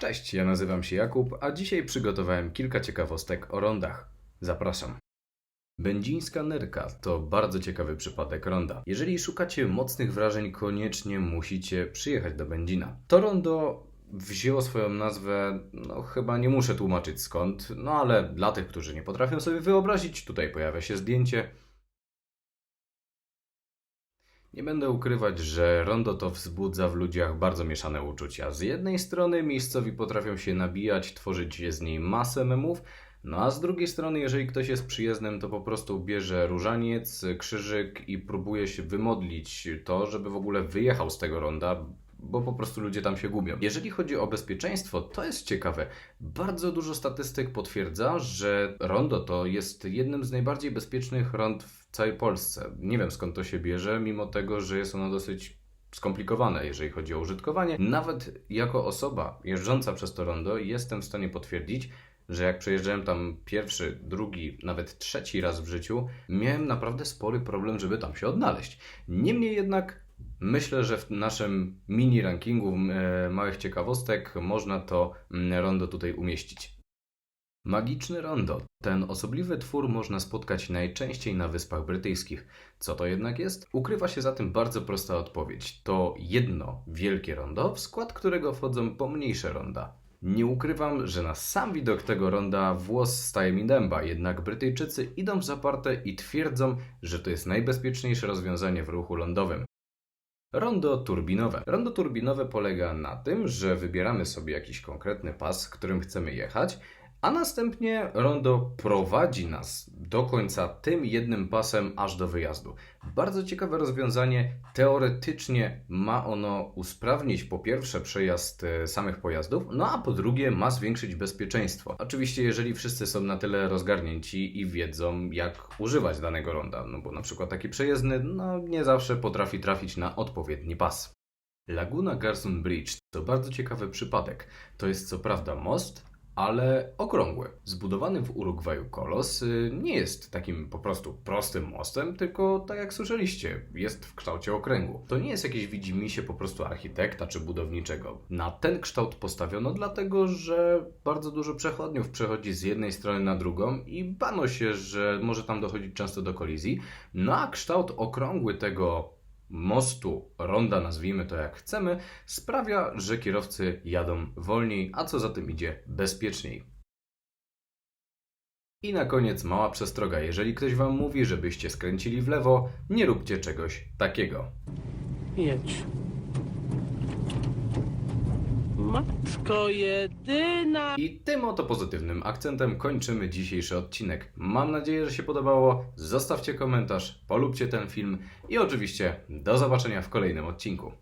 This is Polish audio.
Cześć, ja nazywam się Jakub, a dzisiaj przygotowałem kilka ciekawostek o rondach. Zapraszam. Będzińska Nerka to bardzo ciekawy przypadek ronda. Jeżeli szukacie mocnych wrażeń, koniecznie musicie przyjechać do Będzina. To rondo wzięło swoją nazwę, no chyba nie muszę tłumaczyć skąd, no ale dla tych, którzy nie potrafią sobie wyobrazić, tutaj pojawia się zdjęcie. Nie będę ukrywać, że rondo to wzbudza w ludziach bardzo mieszane uczucia. Z jednej strony miejscowi potrafią się nabijać, tworzyć z niej masę memów, no a z drugiej strony, jeżeli ktoś jest przyjezdnym, to po prostu bierze różaniec, krzyżyk i próbuje się wymodlić to, żeby w ogóle wyjechał z tego ronda, bo po prostu ludzie tam się gubią. Jeżeli chodzi o bezpieczeństwo, to jest ciekawe. Bardzo dużo statystyk potwierdza, że rondo to jest jednym z najbardziej bezpiecznych rond w całej Polsce. Nie wiem skąd to się bierze, mimo tego, że jest ono dosyć skomplikowane, jeżeli chodzi o użytkowanie. Nawet jako osoba jeżdżąca przez to rondo, jestem w stanie potwierdzić, że jak przejeżdżałem tam pierwszy, drugi, nawet trzeci raz w życiu, miałem naprawdę spory problem, żeby tam się odnaleźć. Niemniej jednak myślę, że w naszym mini rankingu e, małych ciekawostek można to mm, rondo tutaj umieścić. Magiczny rondo. Ten osobliwy twór można spotkać najczęściej na Wyspach Brytyjskich. Co to jednak jest? Ukrywa się za tym bardzo prosta odpowiedź. To jedno wielkie rondo, w skład którego wchodzą pomniejsze ronda. Nie ukrywam, że na sam widok tego ronda włos staje mi dęba, jednak Brytyjczycy idą w zaparte i twierdzą, że to jest najbezpieczniejsze rozwiązanie w ruchu lądowym. Rondo turbinowe. Rondo turbinowe polega na tym, że wybieramy sobie jakiś konkretny pas, którym chcemy jechać, a następnie rondo prowadzi nas do końca tym jednym pasem aż do wyjazdu. Bardzo ciekawe rozwiązanie. Teoretycznie ma ono usprawnić po pierwsze przejazd e, samych pojazdów, no a po drugie ma zwiększyć bezpieczeństwo. Oczywiście, jeżeli wszyscy są na tyle rozgarnięci i wiedzą, jak używać danego ronda, no bo na przykład taki przejezdny, no nie zawsze potrafi trafić na odpowiedni pas. Laguna Garson Bridge to bardzo ciekawy przypadek. To jest co prawda most, ale okrągły. Zbudowany w Urugwaju kolos y, nie jest takim po prostu prostym mostem, tylko tak jak słyszeliście, jest w kształcie okręgu. To nie jest jakieś widzimisię po prostu architekta czy budowniczego. Na ten kształt postawiono dlatego, że bardzo dużo przechodniów przechodzi z jednej strony na drugą i bano się, że może tam dochodzić często do kolizji. No a kształt okrągły tego mostu, ronda, nazwijmy to jak chcemy, sprawia, że kierowcy jadą wolniej, a co za tym idzie, bezpieczniej. I na koniec mała przestroga. Jeżeli ktoś Wam mówi, żebyście skręcili w lewo, nie róbcie czegoś takiego. Jedź. Matko jedyna. I tym oto pozytywnym akcentem kończymy dzisiejszy odcinek. Mam nadzieję, że się podobało. Zostawcie komentarz, polubcie ten film i oczywiście do zobaczenia w kolejnym odcinku.